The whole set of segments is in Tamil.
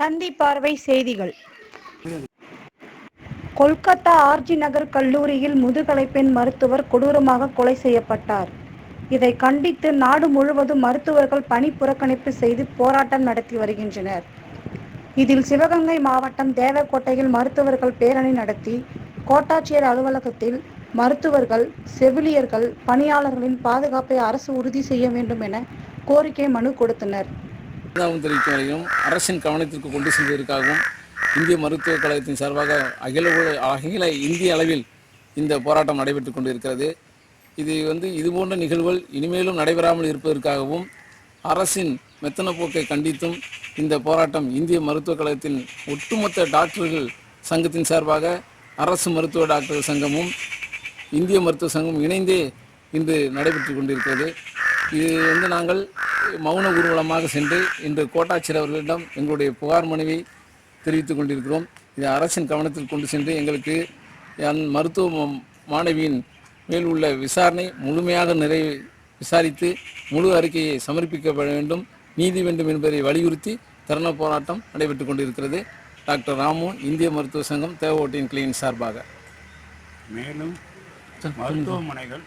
தந்தி பார்வை செய்திகள். கொல்கத்தா ஆர்ஜி நகர் கல்லூரியில் முதுகலை பெண் மருத்துவர் கொடூரமாக கொலை செய்யப்பட்டார். இதை கண்டித்து நாடு முழுவதும் மருத்துவர்கள் பணி புறக்கணிப்பு செய்து போராட்டம் நடத்தி வருகின்றனர். இதில் சிவகங்கை மாவட்டம் தேவக்கோட்டையில் மருத்துவர்கள் பேரணி நடத்தி கோட்டாட்சியர் அலுவலகத்தில் மருத்துவர்கள் செவிலியர்கள் பணியாளர்களின் பாதுகாப்பை அரசு உறுதி செய்ய வேண்டும் என கோரிக்கை மனு கொடுத்தனர். அனுதாபம் தெரிவிக்கும் வரையும் அரசின் கவனத்திற்கு கொண்டு செல்வதற்காகவும் இந்திய மருத்துவக் கழகத்தின் சார்பாக அகில அகில இந்திய அளவில் இந்த போராட்டம் நடைபெற்று கொண்டிருக்கிறது. இது வந்து இதுபோன்ற நிகழ்வுகள் இனிமேலும் நடைபெறாமல் இருப்பதற்காகவும் அரசின் மெத்தன போக்கை கண்டித்தும் இந்த போராட்டம் இந்திய மருத்துவக் கழகத்தின் ஒட்டுமொத்த டாக்டர்கள் சங்கத்தின் சார்பாக அரசு மருத்துவ டாக்டர் சங்கமும் இந்திய மருத்துவ சங்கம் இணைந்தே இன்று நடைபெற்று கொண்டிருக்கிறது. இது வந்து நாங்கள் மௌன ஊர்வலமாக சென்று இன்று கோட்டாட்சியர் அவர்களிடம் எங்களுடைய புகார் மனுவை தெரிவித்துக் கொண்டிருக்கிறோம். இது அரசின் கவனத்தில் கொண்டு சென்று எங்களுக்கு அந் மருத்துவ ம- மாணவியின் மேல் உள்ள விசாரணை முழுமையாக நிறை விசாரித்து முழு அறிக்கையை சமர்ப்பிக்கப்பட வேண்டும். நீதி வேண்டும் என்பதை வலியுறுத்தி தருண போராட்டம் நடைபெற்றுக் கொண்டிருக்கிறது. டாக்டர் ராமு இந்திய மருத்துவ சங்கம் தேவோட்டின் கிளீன் சார்பாக. மேலும் மருத்துவமனைகள்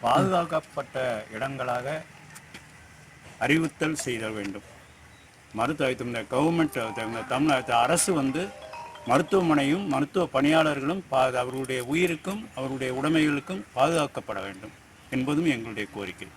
பாதுகாக்கப்பட்ட இடங்களாக அறிவுத்தல் செய்த வேண்டும். மருத்துவ கவர்மெண்ட் இந்த அரசு வந்து மருத்துவமனையும் மருத்துவ பணியாளர்களும் பா அவர்களுடைய உயிருக்கும் அவருடைய உடைமைகளுக்கும் பாதுகாக்கப்பட வேண்டும் என்பதும் எங்களுடைய கோரிக்கை.